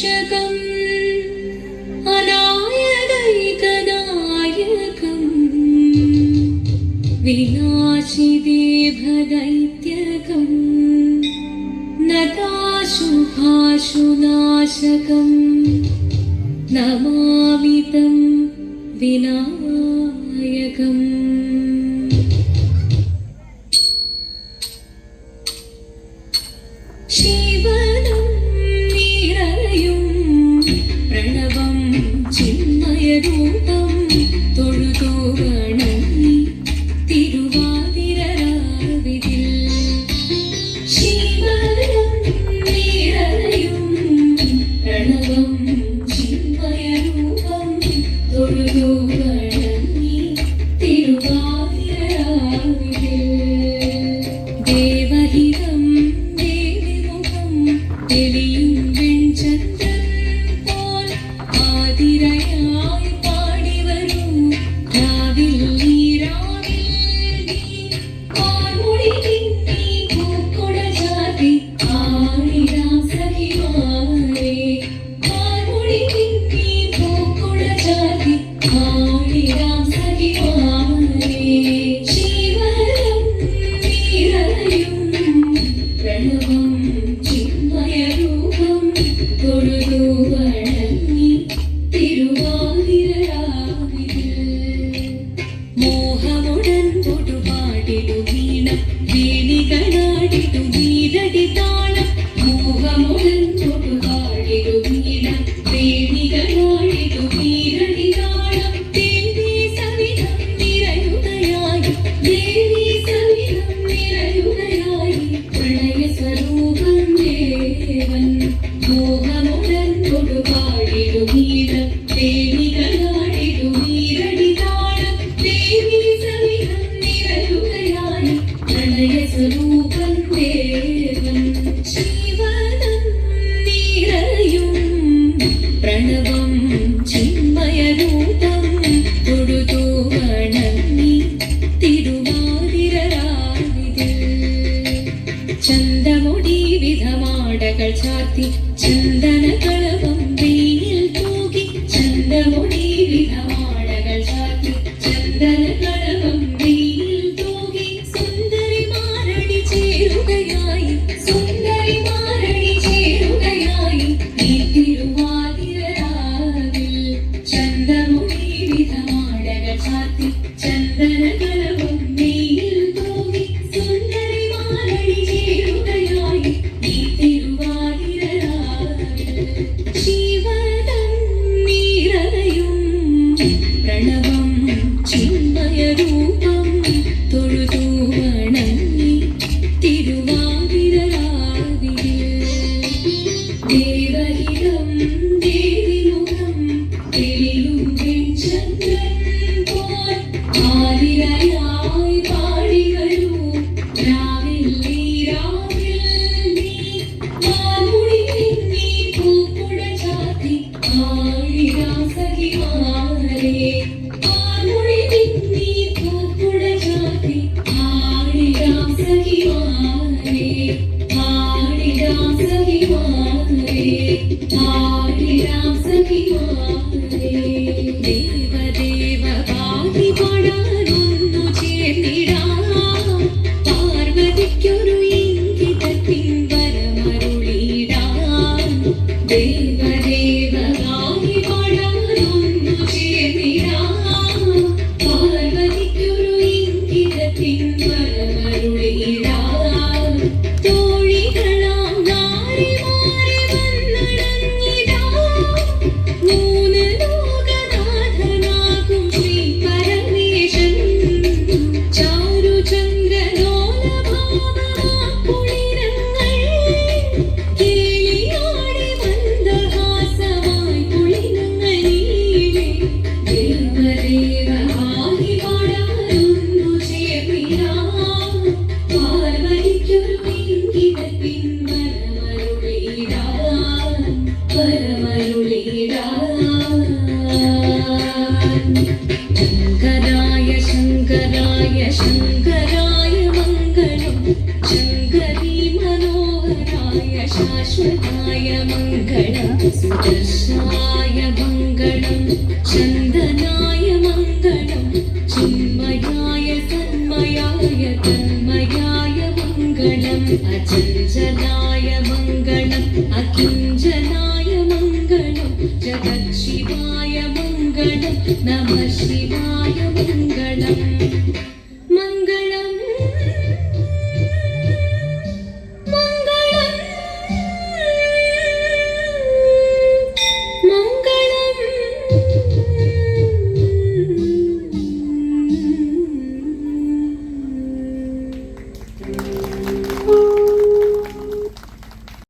यकम् विनाशिदेभदैत्यकम् न दाशुभाशुनाशकम् विनायकम् quero ചുടുപാടിടും സ്വരൂപം ദേവൻ ശിവനം നിറയും. പ്രണവം ചിന്മയരൂപം തൊഴുതു വണങ്ങി തിരുവാതിരരാവിതിൽ ചന്തമൊടി വിധമാടകൾ ചാത്തി പ്രണവം ചിന്മയ രൂപം തൊഴുതു വണങ്ങി തിരുവാതിരാവിൽ ദേവഹിത Thank you.